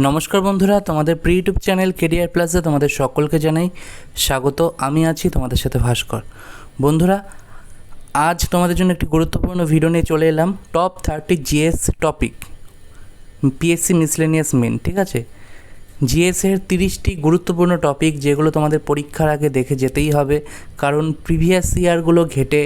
নমস্কার বন্ধুরা, তোমাদের প্রি ইউটিউব চ্যানেল কেরিয়ার প্লাসে তোমাদের সকলকে জানাই স্বাগত। আমি আছি তোমাদের সাথে ভাস্কর। বন্ধুরা, আজ তোমাদের জন্য একটি গুরুত্বপূর্ণ ভিডিও নিয়ে চলে এলাম। Top thirty GS topic PSC miscellaneous main ঠিক আছে? জিএসের তিরিশটি গুরুত্বপূর্ণ টপিক যেগুলো তোমাদের পরীক্ষার আগে দেখে যেতেই হবে। কারণ প্রিভিয়াস ইয়ারগুলো ঘেটে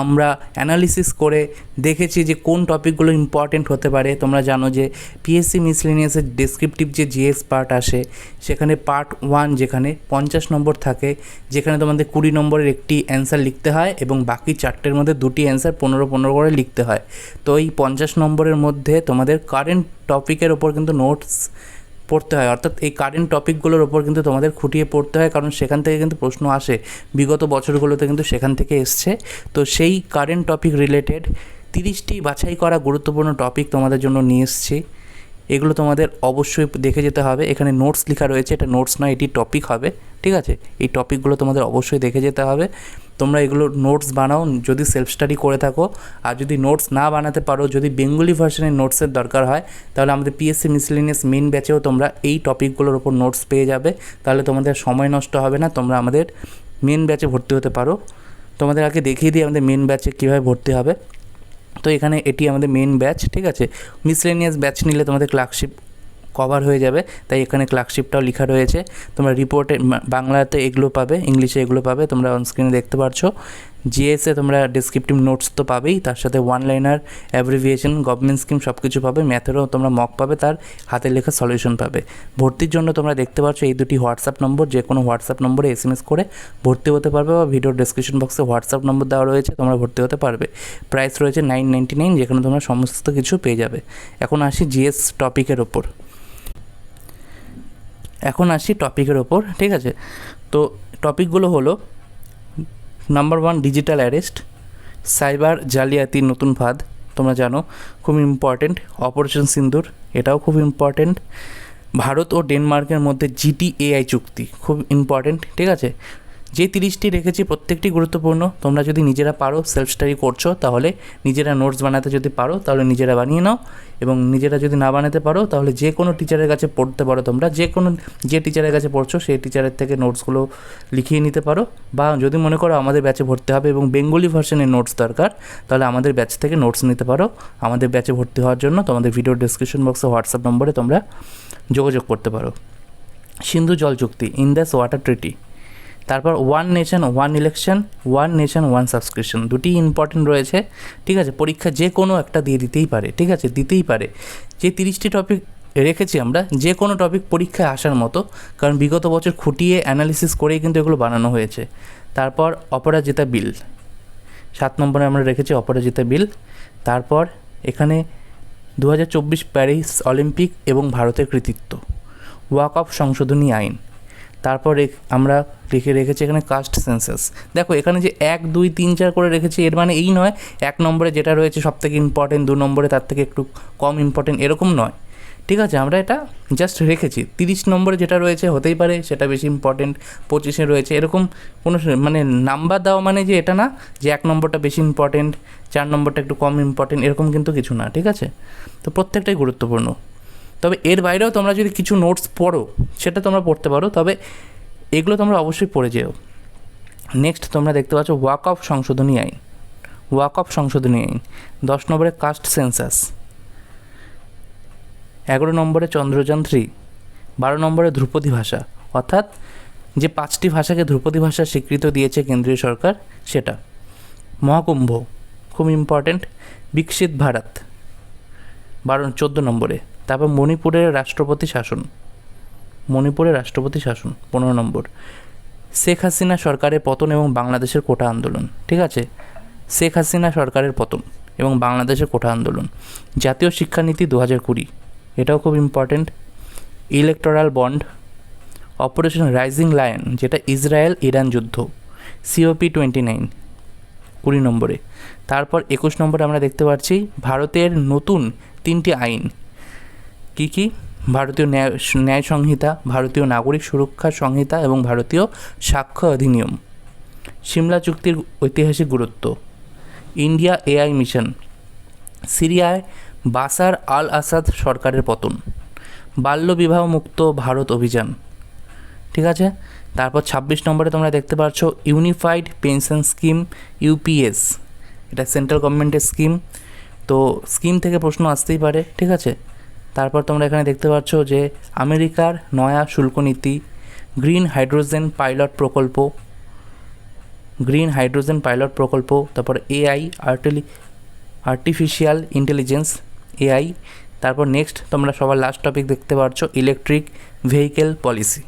আমরা অ্যানালিসিস করে দেখেছি যে কোন টপিকগুলো ইম্পর্টেন্ট হতে পারে। তোমরা জানো যে পিএসসি মিসলেনিয়াসের ডেসক্রিপটিভ যে জিএস পার্ট আসে, সেখানে পার্ট ওয়ান যেখানে পঞ্চাশ নম্বর থাকে, যেখানে তোমাদের কুড়ি নম্বরের একটি অ্যান্সার লিখতে হয় এবং বাকি চারটের মধ্যে দুটি অ্যান্সার পনেরো পনেরো করে লিখতে হয়। তো এই পঞ্চাশ নম্বরের মধ্যে তোমাদের কারেন্ট টপিকের ওপর কিন্তু নোটস পড়তে হয়। অর্থাৎ এই কারেন্ট টপিকগুলোর ওপর কিন্তু তোমাদের খুঁটিয়ে পড়তে হয়, কারণ সেখান থেকে কিন্তু প্রশ্ন আসে। বিগত বছরগুলোতে কিন্তু সেখান থেকে এসছে। তো সেই কারেন্ট টপিক রিলেটেড তিরিশটি বাছাই করা গুরুত্বপূর্ণ টপিক তোমাদের জন্য নিয়ে এসেছি। এগুলো তোমাদের অবশ্যই দেখে যেতে হবে। এখানে নোটস লেখা রয়েছে। এটা নোটস নয়, এটি টপিক হবে। ঠিক আছে? এই টপিকগুলো তোমাদের অবশ্যই দেখে যেতে হবে। তোমরা এগুলো নোটস বানাও, যদি সেলফ স্টাডি করে থাকো। আর যদি নোটস না বানাতে পারো, যদি বেঙ্গলি ভার্সনের নোটসের দরকার হয়, তাহলে আমাদের পিএসসি মিসলিনিয়াস মেন ব্যাচেও তোমরা এই টপিকগুলোর ওপর নোটস পেয়ে যাবে। তাহলে তোমাদের সময় নষ্ট হবে না, তোমরা আমাদের মেন ব্যাচে ভর্তি হতে পারো। তোমাদের আগে দেখিয়ে দিই আমাদের মেন ব্যাচে কীভাবে ভর্তি হবে। তো এখানে এটি আমাদের মেন ব্যাচ ঠিক আছে? মিসলেনিয়াস ব্যাচ নিলে তোমাদের ক্লার্কশিপ কভার হয়ে যাবে। তাই এখানে ক্লার্কশিপটাও লেখা রয়েছে। তোমরা রিপোর্টে বাংলাতে এগুলো পাবে, ইংলিশে এগুলো পাবে, তোমরা অনস্ক্রিনে দেখতে পারছ। জিএসে তোমরা ডিসক্রিপটিভ নোটস তো পাবেই, তার সাথে one liner abbreviation government scheme সব কিছু পাবে ম্যাথেরও তোমরা মক পাবে, তার হাতে লেখা সলিউশন পাবে। ভর্তির জন্য তোমরা দেখতে পাচ্ছ এই দুটি হোয়াটসঅ্যাপ নম্বর যে কোনো হোয়াটসঅ্যাপ নম্বরে এস এম এস করে ভর্তি হতে পারবে বা ভিডিও ডিসক্রিপশন বক্সে হোয়াটসঅ্যাপ নম্বর দেওয়া রয়েছে, তোমরা ভর্তি হতে পারবে। প্রাইস রয়েছে নাইন নাইনটি নাইন যেখানে তোমরা সমস্ত কিছু পেয়ে যাবে। এখন আসি জিএস টপিকের ওপর। এখন আসি টপিকের ওপর, ঠিক আছে? তো টপিকগুলো হলো number one digital arrest cyber জালিয়াতির নতুন ফাঁদ, তোমরা জানো, খুব ইম্পর্টেন্ট অপারেশন সিন্দুর, এটাও খুব ইম্পর্টেন্ট ভারত ও ডেনমার্কের মধ্যে জিটিএআই চুক্তি, খুব ইম্পর্টেন্ট ঠিক আছে? যে তিরিশটি রেখেছি প্রত্যেকটি গুরুত্বপূর্ণ, তোমরা যদি নিজেরা পারো সেলফ স্টাডি করছ, তাহলে নিজেরা নোটস বানাতে যদি পারো, তাহলে নিজেরা বানিয়ে নাও। এবং নিজেরা যদি না বানাতে পারো, তাহলে যে কোনো টিচারের কাছে পড়তে পারো তোমরা। যে কোনো, যে টিচারের কাছে পড়ছো, সেই টিচারের থেকে নোটসগুলো লিখিয়ে নিতে পারো। বা যদি মনে করো আমাদের ব্যাচে ভর্তি হবে এবং বেঙ্গলি ভার্সনের নোটস দরকার, তাহলে আমাদের ব্যাচ থেকে নোটস নিতে পারো। আমাদের ব্যাচে ভর্তি হওয়ার জন্য তোমাদের ভিডিও ডিসক্রিপশন বক্সে হোয়াটসঅ্যাপ নম্বরে তোমরা যোগাযোগ করতে পারো। সিন্ধু জল চুক্তি ইন্দাস ওয়াটার ট্রিটি তারপর one nation one election one nation one subscription দুটি ইম্পর্টেন্ট রয়েছে, ঠিক আছে? পরীক্ষা যে কোনো একটা দিয়ে দিতেই পারে, ঠিক আছে? দিতেই পারে। যে তিরিশটি টপিক রেখেছি আমরা, যে কোনো টপিক পরীক্ষায় আসার মতো, কারণ বিগত বছর খুঁটিয়ে অ্যানালিসিস করেই কিন্তু এগুলো বানানো হয়েছে। তারপর অপরাজিতা বিল। সাত নম্বরে আমরা রেখেছি অপরাজিতা বিল। তারপর এখানে দু হাজার চব্বিশ প্যারিস অলিম্পিক এবং ভারতের কৃতিত্ব। ওয়াক অফ সংশোধনী আইন। তারপর আমরা লিখে রেখেছি এখানে কাস্ট সেন্সাস দেখো, এখানে যে এক, দুই, তিন, চার করে রেখেছি, এর মানে এই নয়, এক নম্বরে যেটা রয়েছে সব থেকে ইম্পর্টেন্ট দু নম্বরে তার থেকে একটু কম ইম্পর্টেন্ট এরকম নয়। ঠিক আছে, আমরা এটা জাস্ট রেখেছি। তিরিশ নম্বরে যেটা রয়েছে হতেই পারে, সেটা বেশি ইম্পর্টেন্ট পঁচিশে রয়েছে, এরকম কোনো মানে নাম্বার দেওয়া মানে যে এটা না, যে এক নম্বরটা বেশি ইম্পর্টেন্ট চার নম্বরটা একটু কম ইম্পর্টেন্ট এরকম কিন্তু কিছু না, ঠিক আছে? তো প্রত্যেকটাই গুরুত্বপূর্ণ। তবে এর বাইরেও তোমরা যদি কিছু নোটস পড়ো, সেটা তোমরা পড়তে পারো, তবে এগুলো তোমরা অবশ্যই পড়ে যেও। নেক্সট তোমরা দেখতে পাচ্ছ ওয়াক অফ সংশোধনী আইন। ওয়াক অফ সংশোধনী আইন। দশ নম্বরে কাস্ট সেন্সাস এগারো নম্বরে চন্দ্রযান থ্রি বারো নম্বরে ধ্রুপদী ভাষা। অর্থাৎ যে পাঁচটি ভাষাকে ধ্রুপদী ভাষা স্বীকৃত দিয়েছে কেন্দ্রীয় সরকার, সেটা। মহাকুম্ভ। খুব ইম্পর্ট্যান্ট বিকশিত ভারত। বারো, চোদ্দ নম্বরে। তারপর মণিপুরের রাষ্ট্রপতি শাসন। মণিপুরের রাষ্ট্রপতি শাসন, পনেরো নম্বর। শেখ হাসিনা সরকারের পতন এবং বাংলাদেশের কোটা আন্দোলন, ঠিক আছে? শেখ হাসিনা সরকারের পতন এবং বাংলাদেশের কোটা আন্দোলন। জাতীয় শিক্ষানীতি দু হাজার কুড়ি, এটাও খুব important electoral bond operation rising lion যেটা ইসরায়েল ইরান যুদ্ধ সিওপি টোয়েন্টি নাইন কুড়ি নম্বরে। তারপর একুশ নম্বরে আমরা দেখতে পাচ্ছি, ভারতের নতুন তিনটি আইন কী কী? ভারতীয় ন্যায় ন্যায় সংহিতা, ভারতীয় নাগরিক সুরক্ষা সংহিতা এবং ভারতীয় সাক্ষ্য অধিনিয়ম। সিমলা চুক্তির ঐতিহাসিক গুরুত্ব। India AI mission. সিরিয়ায় বাসার আল আসাদ সরকারের পতন। বাল্যবিবাহ মুক্ত ভারত অভিযান। ঠিক আছে? তারপর ছাব্বিশ নম্বরে তোমরা দেখতে পাচ্ছ ইউনিফাইড পেনশন স্কিম, ইউপিএস। এটা সেন্ট্রাল গভর্নমেন্টের স্কিম। তো স্কিম থেকে প্রশ্ন আসতেই পারে, ঠিক আছে? তারপর তোমরা এখানে দেখতে পাচ্ছ যে আমেরিকার নয়া শুল্ক নীতি, গ্রিন হাইড্রোজেন পাইলট প্রকল্প, গ্রিন হাইড্রোজেন পাইলট প্রকল্প, তারপর এআই, আর্টিলি, আর্টিফিশিয়াল ইন্টেলিজেন্স, এআই, তারপর নেক্সট তোমরা সবার লাস্ট টপিক দেখতে পাচ্ছ ইলেকট্রিক ভেহিকেল পলিসি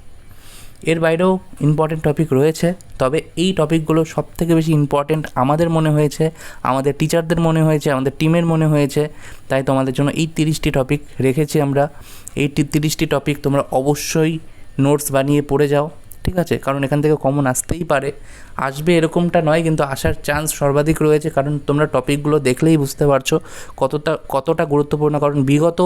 এর বাইরেও ইম্পর্টেন্ট টপিক রয়েছে, তবে এই টপিকগুলো সব থেকে বেশি ইম্পর্টেন্ট আমাদের মনে হয়েছে, আমাদের টিচারদের মনে হয়েছে, আমাদের টিমের মনে হয়েছে, তাই তোমাদের জন্য এই তিরিশটি টপিক রেখেছি আমরা। এই তিরিশটি টপিক তোমরা অবশ্যই নোটস বানিয়ে পড়ে যাও। ঠিক আছে, কারণ এখান থেকে কমন আসতেই পারে। আসবে এরকমটা নয়, কিন্তু আসার চান্স সর্বাধিক রয়েছে, কারণ তোমরা টপিকগুলো দেখলেই বুঝতে পারছ কতটা কতটা গুরুত্বপূর্ণ। কারণ বিগত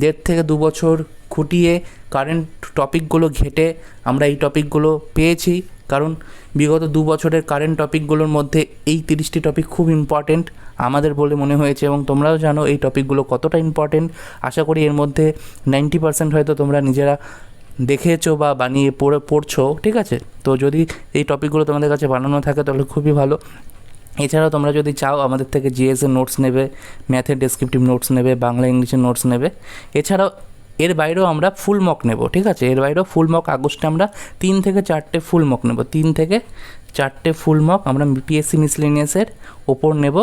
দেড় থেকে দু বছর খুঁটিয়ে কারেন্ট টপিকগুলো ঘেটে আমরা এই টপিকগুলো পেয়েছি। কারণ বিগত দু বছরের কারেন্ট টপিকগুলোর মধ্যে এই তিরিশটি টপিক খুব ইম্পর্টেন্ট আমাদের বলে মনে হয়েছে এবং তোমরাও জানো এই টপিকগুলো কতটা ইম্পর্টেন্ট আশা করি এর মধ্যে নাইনটি পার্সেন্ট হয়তো তোমরা নিজেরা দেখেছ বা বানিয়ে পড়ে, পড়ছো, ঠিক আছে? তো যদি এই টপিকগুলো তোমাদের কাছে বানানো থাকে তাহলে খুবই ভালো। এছাড়াও তোমরা যদি চাও আমাদের থেকে জিএসের নোটস নেবে ম্যাথের ডেসক্রিপটিভ নোটস নেবে, বাংলা ইংলিশের নোটস নেবে। এছাড়াও এর বাইরেও আমরা ফুল মক নেব, ঠিক আছে? এর বাইরেও ফুল মক আগস্টে আমরা তিন থেকে চারটে ফুল মক নেব। তিন থেকে চারটে ফুল মক আমরা পিএসসি মিসলেনিয়াসের ওপর নেব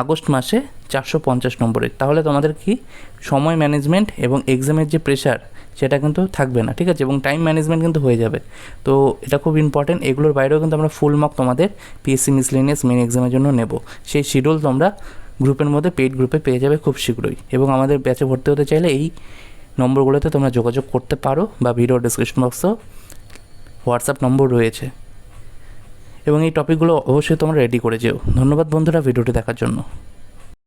আগস্ট মাসে চারশো পঞ্চাশ নম্বরের তাহলে তোমাদের কি? সময় ম্যানেজমেন্ট এবং এক্সামের যে প্রেশার সেটা কিন্তু থাকবে না, ঠিক আছে? এবং টাইম ম্যানেজমেন্ট কিন্তু হয়ে যাবে। তো এটা খুব ইম্পর্টেন্ট এগুলোর বাইরেও কিন্তু আমরা ফুল মার্ক তোমাদের পিএসসি মিসলেনিয়াস মেন এক্সামের জন্য নেব। সেই শিডিউল তোমরা গ্রুপের মধ্যে পেইড গ্রুপে পেয়ে যাবে খুব শীঘ্রই। এবং আমাদের ব্যাচে ভর্তি হতে চাইলে এই নম্বরগুলোতে তোমরা যোগাযোগ করতে পারো বা ভিডিও ডিসক্রিপশন বক্সেও হোয়াটসঅ্যাপ নম্বর রয়েছে। এবং এই টপিকগুলো অবশ্যই তোমরা রেডি করে যেও। ধন্যবাদ বন্ধুরা ভিডিওটি দেখার জন্য।